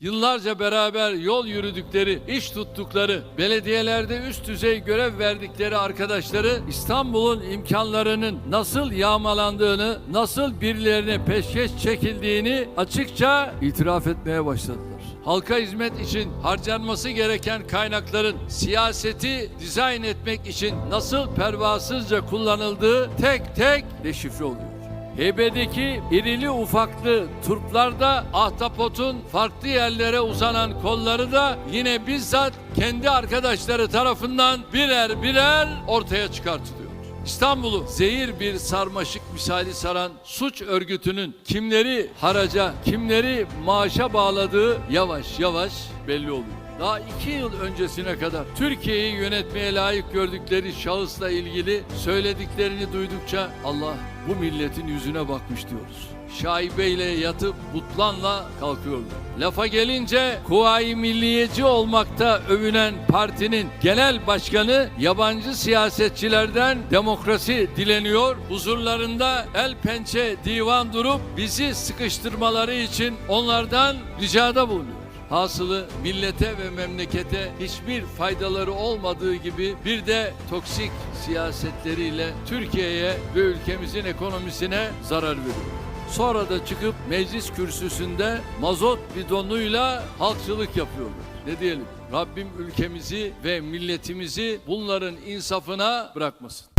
Yıllarca beraber yol yürüdükleri, iş tuttukları, belediyelerde üst düzey görev verdikleri arkadaşları İstanbul'un imkanlarının nasıl yağmalandığını, nasıl birilerine peşkeş çekildiğini açıkça itiraf etmeye başladılar. Halka hizmet için harcanması gereken kaynakların siyaseti dizayn etmek için nasıl pervasızca kullanıldığı tek tek deşifre oluyor. Heybedeki irili ufaklı turplarda ahtapotun farklı yerlere uzanan kolları da yine bizzat kendi arkadaşları tarafından birer birer ortaya çıkartılıyor. İstanbul'u zehir bir sarmaşık misali saran suç örgütünün kimleri haraca, kimleri maaşa bağladığı yavaş yavaş belli oluyor. Daha iki yıl öncesine kadar Türkiye'yi yönetmeye layık gördükleri şahısla ilgili söylediklerini duydukça Allah bu milletin yüzüne bakmış diyoruz. Şaibeyle yatıp butlanla kalkıyorlar. Lafa gelince Kuvayi Milliyeci olmakta övünen partinin genel başkanı yabancı siyasetçilerden demokrasi dileniyor. Huzurlarında el pençe divan durup bizi sıkıştırmaları için onlardan ricada bulunuyor. Hasılı millete ve memlekete hiçbir faydaları olmadığı gibi bir de toksik siyasetleriyle Türkiye'ye ve ülkemizin ekonomisine zarar veriyor. Sonra da çıkıp meclis kürsüsünde mazot bidonuyla halkçılık yapıyorlar. Ne diyelim? Rabbim ülkemizi ve milletimizi bunların insafına bırakmasın.